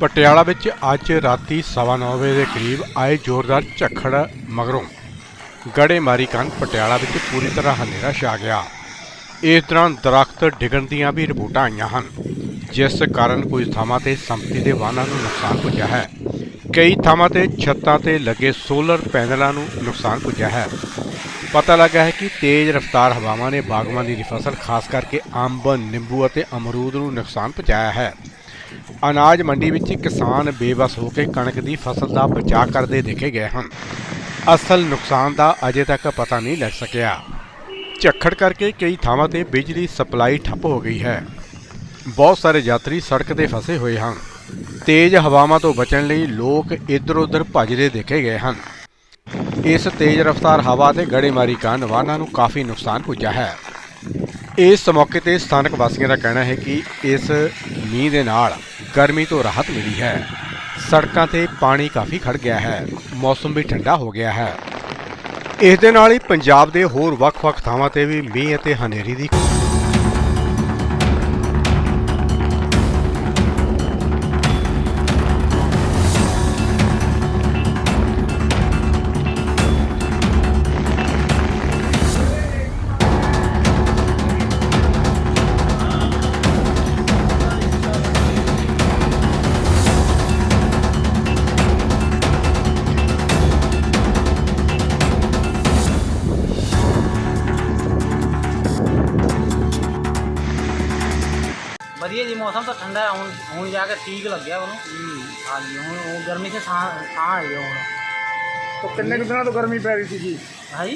ਪਟਿਆਲਾ ਵਿੱਚ ਅੱਜ ਰਾਤੀ 9:30 ਵਜੇ ਦੇ ਕਰੀਬ ਆਏ ਜ਼ੋਰਦਾਰ ਝੱਖੜ ਮਗਰੋਂ ਗੜੇਮਾਰੀ ਕਾਰਨ ਪਟਿਆਲਾ ਵਿੱਚ ਪੂਰੀ ਤਰ੍ਹਾਂ ਹਨੇਰਾ ਛਾ ਗਿਆ। ਇਸ ਦੌਰਾਨ ਦਰਖਤ ਡਿੱਗਣ ਦੀਆਂ ਵੀ ਰਿਪੋਰਟਾਂ ਆਈਆਂ ਹਨ, ਜਿਸ ਕਾਰਨ ਕੁਝ ਥਾਵਾਂ ਤੇ ਸੰਪਤੀ ਦੇ ਵਾਹਨਾਂ ਨੂੰ ਨੁਕਸਾਨ ਪੁੱਜਾ ਹੈ। ਕਈ ਥਾਵਾਂ ਤੇ ਛੱਤਾਂ ਤੇ ਲੱਗੇ ਸੋਲਰ ਪੈਨਲਾਂ ਨੂੰ ਨੁਕਸਾਨ ਪੁੱਜਾ ਹੈ। ਪਤਾ ਲੱਗਾ ਹੈ ਕਿ ਤੇਜ਼ ਰਫ਼ਤਾਰ ਹਵਾਵਾਂ ਨੇ ਬਾਗਬਾਨੀ ਦੀ ਫਸਲ ਖਾਸ ਕਰਕੇ ਅੰਬ, ਨਿੰਬੂ ਅਤੇ ਅਮਰੂਦ ਨੂੰ ਨੁਕਸਾਨ ਪਹੁੰਚਾਇਆ ਹੈ। ਅਨਾਜ ਮੰਡੀ ਵਿੱਚ ਕਿਸਾਨ ਬੇਬਸ ਹੋ ਕੇ ਕਣਕ ਦੀ ਫਸਲ ਦਾ ਬਚਾਅ ਕਰਦੇ ਦੇਖੇ ਗਏ ਹਨ। ਅਸਲ ਨੁਕਸਾਨ ਦਾ ਅਜੇ ਤੱਕ ਪਤਾ ਨਹੀਂ ਲੱਗ ਸਕਿਆ। ਝੱਖੜ ਕਰਕੇ ਕਈ ਥਾਵਾਂ ਤੇ ਬਿਜਲੀ ਸਪਲਾਈ ਠੱਪ ਹੋ ਗਈ ਹੈ। ਬਹੁਤ ਸਾਰੇ ਯਾਤਰੀ ਸੜਕ ਤੇ ਫਸੇ ਹੋਏ ਹਨ। ਤੇਜ਼ ਹਵਾਵਾਂ ਤੋਂ ਬਚਣ ਲਈ ਲੋਕ ਇੱਧਰ-ਉੱਧਰ ਭੱਜਦੇ ਦੇਖੇ ਗਏ ਹਨ। ਇਸ ਤੇਜ਼ ਰਫ਼ਤਾਰ ਹਵਾ ਤੇ ਗੜੇਮਾਰੀ ਕਾਰਨ ਵਾਹਨਾਂ ਨੂੰ ਕਾਫੀ ਨੁਕਸਾਨ ਪੁੱਜਾ ਹੈ। ਇਸ ਮੌਕੇ ਤੇ ਸਥਾਨਕ ਵਾਸੀਆਂ ਦਾ ਕਹਿਣਾ ਹੈ ਕਿ ਇਸ ਮੀਂਹ ਦੇ ਨਾਲ ਗਰਮੀ ਤੋਂ ਰਾਹਤ ਮਿਲੀ ਹੈ। ਸੜਕਾਂ ਤੇ ਪਾਣੀ ਕਾਫੀ ਖੜ ਗਿਆ ਹੈ। ਮੌਸਮ ਵੀ ਠੰਡਾ ਹੋ ਗਿਆ ਹੈ। ਇਸ ਦੇ ਨਾਲ ਹੀ ਪੰਜਾਬ ਦੇ ਹੋਰ ਵੱਖ-ਵੱਖ ਥਾਵਾਂ ਤੇ ਵੀ ਮੀਂਹ ਅਤੇ ਹਨੇਰੀ ਦੀ ਵਧੀਆ ਜੀ ਮੌਸਮ ਤਾਂ ਠੰਡਾ ਹੈ ਹੁਣ ਹੁਣ ਜਾ ਕੇ ਠੀਕ ਲੱਗਿਆ ਉਹਨੂੰ ਹਾਂਜੀ ਹੁਣ ਉਹ ਗਰਮੀ ਸੇ ਸਾਹ ਸਾਹ ਆ ਗਿਆ ਹੁਣ तो कितने दिनों तो गर्मी पड़ रही थी जी भाई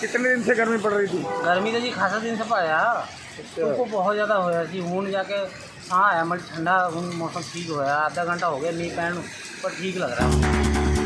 कितने दिन से गर्मी पड़ रही थी ਗਰਮੀ ਤਾਂ ਜੀ ਖਾਸਾ ਦਿਨ ਸੇ ਪਾਇਆ ਧੁੱਪ ਬਹੁਤ ਜ਼ਿਆਦਾ ਹੋਇਆ ਸੀ ਹੁਣ ਜਾ ਕੇ ਸਾਹ ਆਇਆ ਮਤਲਬ ਠੰਡਾ ਹੁਣ ਮੌਸਮ ਠੀਕ ਹੋਇਆ ਅੱਧਾ ਘੰਟਾ ਹੋ ਗਿਆ ਮੀਂਹ ਪੈਣ ਨੂੰ ਪਰ ਠੀਕ ਲੱਗ ਰਿਹਾ